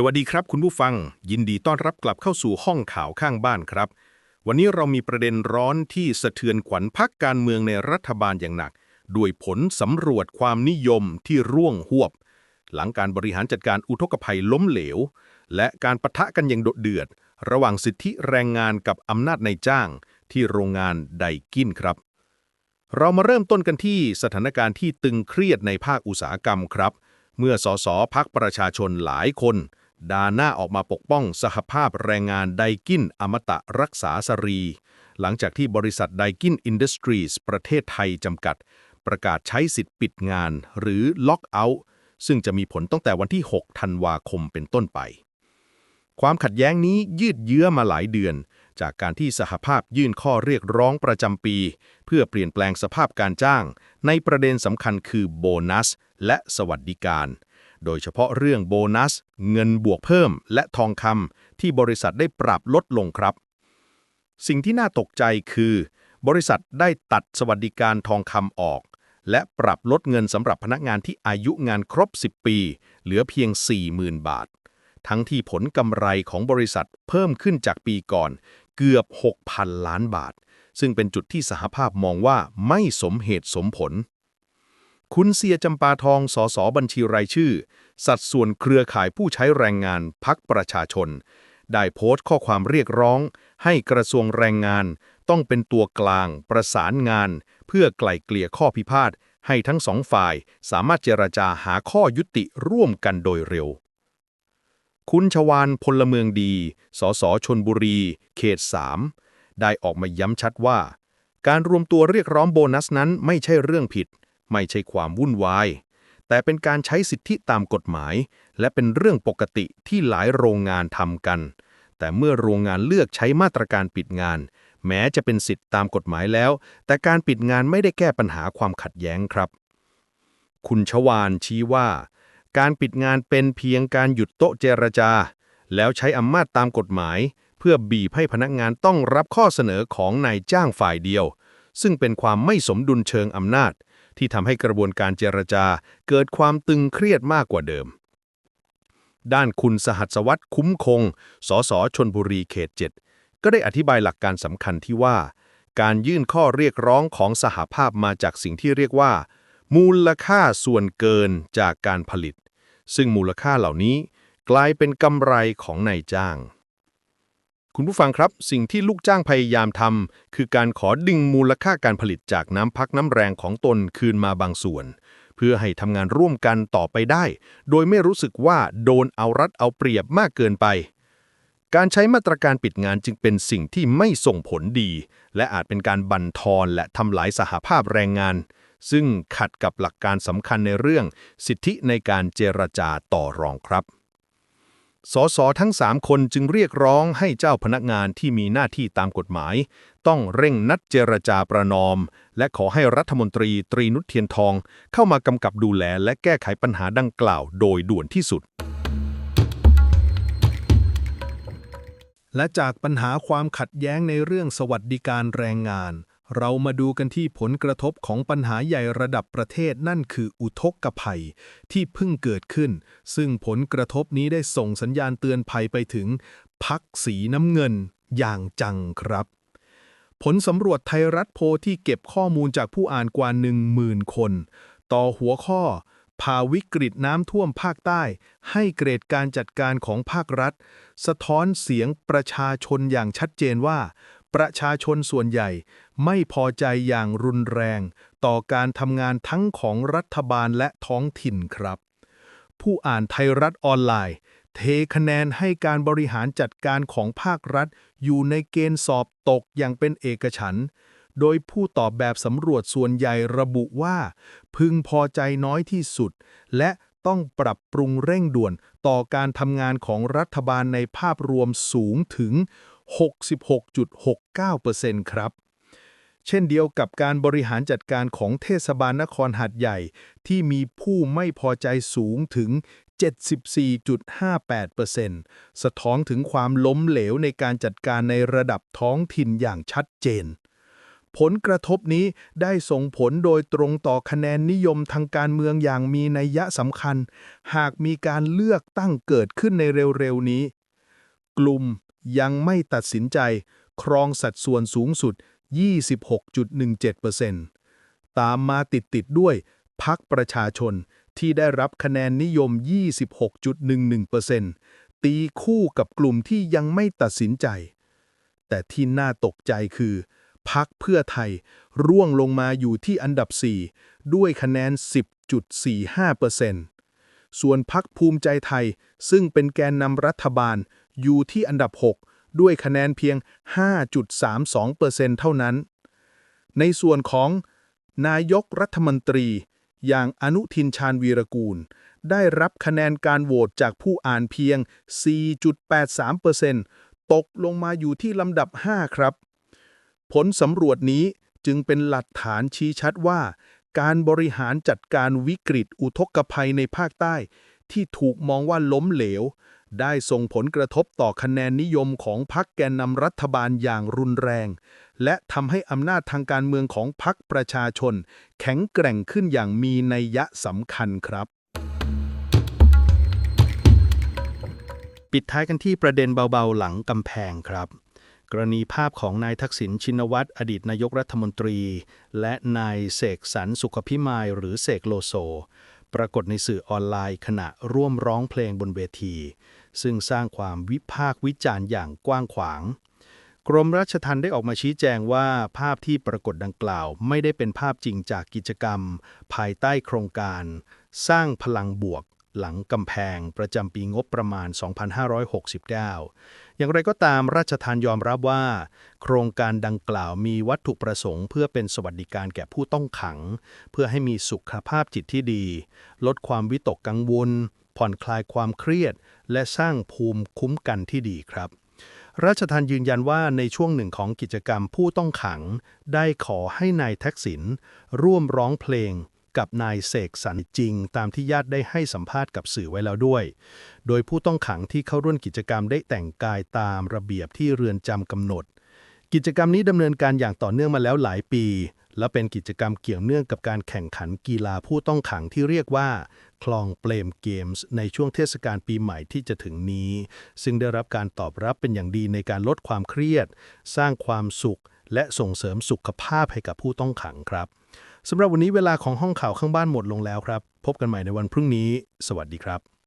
สวัสดีครับคุณผู้ฟัง ยินดีต้อนรับกลับเข้าสู่ห้องข่าวข้างบ้านครับ วันนี้เรามีประเด็นร้อนที่สะเทือนขวัญพักการเมืองในรัฐบาลอย่างหนัก ด้วยผลสำรวจความนิยมที่ร่วงหวบ หลังการบริหารจัดการอุทกภัยล้มเหลว และการปะทะกันอย่างโดดเดือด ระหว่างสิทธิแรงงานกับอำนาจในจ้างที่โรงงานไดกินครับ เรามาเริ่มต้นกันที่สถานการณ์ที่ตึงเครียดในภาคอุตสาหกรรมครับ เมื่อสสพักประชาชนหลายคน ดาน้าออกมาปกป้องสหภาพแรงงานไดกินอมตะรักษาสรี หลังจากที่บริษัทไดกินอินดัสทรีสประเทศไทยจำกัด ประกาศใช้สิทธิ์ปิดงาน หรือล็อกเอาท์ซึ่งจะมีผลตั้งแต่วันที่ 6 ธันวาคมเป็นต้นไป ความขัดแย้งนี้ยืดเยื้อมาหลายเดือน จากการที่สหภาพยื่นข้อเรียกร้องประจำปี เพื่อเปลี่ยนแปลงสภาพการจ้าง ในประเด็นสำคัญคือโบนัส และสวัสดิการ โดยเฉพาะเรื่องโบนัส เงินบวกเพิ่ม และทองคำที่บริษัทได้ปรับลดลงครับ สิ่งที่น่าตกใจคือ บริษัทได้ตัดสวัสดิการทองคำออก และปรับลดเงินสำหรับพนักงานที่อายุงานครบ 10 ปี เหลือเพียง 40,000 บาท ทั้งที่ผลกำไรของบริษัทเพิ่มขึ้นจากปีก่อน เกือบ 6,000 ล้านบาท ซึ่งเป็นจุดที่สหภาพมองว่าไม่สมเหตุสมผล คุณเสียจำปาทองสสบัญชีรายชื่อ สัดส่วนเครือข่ายผู้ใช้แรงงานพักประชาชน ได้โพสต์ข้อความเรียกร้อง ให้กระทรวงแรงงาน ต้องเป็นตัวกลาง ประสานงาน เพื่อไกล่เกลี่ยข้อพิพาทให้ทั้งสองฝ่ายสามารถเจรจาหาข้อยุติร่วมกันโดยเร็ว คุณชวานพลเมืองดี สสชนบุรี เขต 3 ได้ออกมาย้ำชัดว่า การรวมตัวเรียกร้องโบนัสนั้นไม่ใช่เรื่องผิด ไม่ใช่ความวุ่นวาย แต่เป็นการใช้สิทธิตามกฎหมาย และเป็นเรื่องปกติที่หลายโรงงานทำกัน แต่เมื่อโรงงานเลือกใช้มาตรการปิดงาน แม้จะเป็นสิทธิตามกฎหมายแล้ว แต่การปิดงานไม่ได้แก้ปัญหาความขัดแย้งครับ คุณชวานชี้ว่า การปิดงานเป็นเพียงการหยุดโต๊ะเจรจา แล้วใช้อำนาจตามกฎหมาย เพื่อบีบให้พนักงานต้องรับข้อเสนอของนายจ้างฝ่ายเดียวซึ่งเป็นความไม่สมดุลเชิงอำนาจ ที่ทำให้กระบวนการเจรจาเกิดความตึงเครียดมากกว่าเดิม ด้านคุณสหัสวัตรคุ้มคง สสชนบุรีเขต 7 ก็ได้อธิบายหลักการสำคัญที่ว่า การยื่นข้อเรียกร้องของสหภาพมาจากสิ่งที่เรียกว่า มูลค่าส่วนเกินจากการผลิต ซึ่งมูลค่าเหล่านี้กลายเป็นกำไรของนายจ้าง คุณผู้ฟังครับสิ่งที่ลูกจ้างพยายามทำคือการขอดึงมูลค่าการผลิตจากน้ำพักน้ำแรงของตนคืนมาบางส่วน เพื่อให้ทำงานร่วมกันต่อไปได้ โดยไม่รู้สึกว่าโดนเอารัดเอาเปรียบมากเกินไป การใช้มาตรการปิดงานจึงเป็นสิ่งที่ไม่ส่งผลดี และอาจเป็นการบั่นทอนและทำลายสหภาพแรงงาน ซึ่งขัดกับหลักการสำคัญในเรื่อง สิทธิในการเจรจาต่อรองครับ สสทั้ง 3 คนจึงเรียกร้องให้เจ้าพนักงานที่มีหน้าที่ตามกฎหมาย ต้องเร่งนัดเจรจาประนอม และขอให้รัฐมนตรีตรีนุชเทียนทอง เข้ามากำกับดูแลและแก้ไขปัญหาดังกล่าวโดยด่วนที่สุด และจากปัญหาความขัดแย้งในเรื่องสวัสดิการแรงงาน เรามาดูกันที่ผลกระทบของปัญหาใหญ่ระดับประเทศนั่นคืออุทกภัย ที่เพิ่งเกิดขึ้น ซึ่งผลกระทบนี้ได้ส่งสัญญาณเตือนภัยไปถึงพักสีน้ำเงินอย่างจังครับ ผลสำรวจไทยรัฐโพที่เก็บข้อมูลจากผู้อ่านกว่า 1 0,000 คน ต่อหัวข้อพาวิกฤตน้ำท่วมภาคใต้ ให้เกรดการจัดการของภาครัฐ สะท้อนเสียงประชาชนอย่างชัดเจนว่า ประชาชนส่วนใหญ่ ไม่พอใจอย่างรุนแรง ต่อการทำงานทั้งของรัฐบาลและท้องถิ่นครับ ผู้อ่านไทยรัฐออนไลน์ เทคะแนนให้การบริหารจัดการของภาครัฐ อยู่ในเกณฑ์สอบตกอย่างเป็นเอกฉันท์โดยผู้ตอบแบบสำรวจส่วนใหญ่ระบุว่า พึงพอใจน้อยที่สุด และต้องปรับปรุงเร่งด่วนต่อการทำงานของรัฐบาลในภาพรวมสูงถึง 66.69%ครับ เช่นเดียวกับการบริหารจัดการของเทศบาลนครหัดใหญ่ ที่มีผู้ไม่พอใจสูงถึง 74.58%สะท้อนถึงความล้มเหลวในการจัดการในระดับท้องถิ่นอย่างชัดเจน ผลกระทบนี้ได้ส่งผลโดยตรงต่อคะแนนนิยมทางการเมืองอย่างมีนัยยะสำคัญ หากมีการเลือกตั้งเกิดขึ้นในเร็วๆนี้ กลุ่มยังไม่ตัดสินใจ ครองสัดส่วนสูงสุด 26.17%ตามมาติดๆด้วยพักประชาชนที่ได้รับคะแนนนิยม 26.11%ตีคู่กับกลุ่มที่ยังไม่ตัดสินใจ แต่ที่น่าตกใจคือ พักเพื่อไทยร่วงลงมาอยู่ที่อันดับ 4 ด้วยคะแนน 10.45%ส่วนพักภูมิใจไทยซึ่งเป็นแกนนำรัฐบาลอยู่ที่อันดับ 6 ด้วยคะแนนเพียง 5.32%เท่านั้น ในส่วนของนายกรัฐมนตรี อย่างอนุทินชาญวีรกูล ได้รับคะแนนการโหวตจากผู้อ่านเพียง 4.83%ตกลงมาอยู่ที่ลำดับ 5 ครับ ผลสำรวจนี้จึงเป็นหลักฐานชี้ชัดว่า การบริหารจัดการวิกฤตอุทกภัยในภาคใต้ ที่ถูกมองว่าล้มเหลว ได้ส่งผลกระทบต่อคะแนนนิยมของพรรคแกนนำรัฐบาลอย่างรุนแรง และทำให้อำนาจทางการเมืองของพรรคประชาชน แข็งแกร่งขึ้นอย่างมีนัยยะสำคัญครับ ปิดท้ายกันที่ประเด็นเบาๆหลังกำแพงครับกรณีภาพของนายทักษิณชินวัตรอดีตนายกรัฐมนตรี และนายเสกสรรสุขพิมายหรือเสกโลโซ ปรากฏในสื่อออนไลน์ขณะร่วมร้องเพลงบนเวที ซึ่งสร้างความวิพากษ์วิจารณ์อย่างกว้างขวาง กรมราชทัณฑ์ได้ออกมาชี้แจงว่าภาพที่ปรากฏดังกล่าว ไม่ได้เป็นภาพจริงจากกิจกรรม ภายใต้โครงการ สร้างพลังบวกหลังกำแพงประจำปีงบประมาณ 2569 อย่างไรก็ตามราชทานยอมรับว่า โครงการดังกล่าวมีวัตถุประสงค์ เพื่อเป็นสวัสดิการแก่ผู้ต้องขัง เพื่อให้มีสุขภาพจิตที่ดี ลดความวิตกกังวล ผ่อนคลายความเครียด และสร้างภูมิคุ้มกันที่ดีครับราชทานยืนยันว่าในช่วงหนึ่งของกิจกรรมผู้ต้องขัง ได้ขอให้นายทักษิณร่วมร้องเพลงกับนายเสกสรรจริง ตามที่ญาติได้ให้สัมภาษณ์กับสื่อไว้แล้วด้วย โดยผู้ต้องขังที่เข้าร่วมกิจกรรมได้แต่งกายตามระเบียบที่เรือนจำกำหนด กิจกรรมนี้ดำเนินการอย่างต่อเนื่องมาแล้วหลายปี และเป็นกิจกรรมเกี่ยวเนื่องกับการแข่งขันกีฬาผู้ต้องขังที่เรียกว่าคลองเปลมเกมส์ในช่วงเทศกาลปีใหม่ที่จะถึงนี้ ซึ่งได้รับการตอบรับเป็นอย่างดีในการลดความเครียด สร้างความสุข และส่งเสริมสุขภาพให้กับผู้ต้องขังครับสำหรับวันนี้เวลาของห้องข่าวข้างบ้านหมดลงแล้วครับ พบกันใหม่ในวันพรุ่งนี้ สวัสดีครับ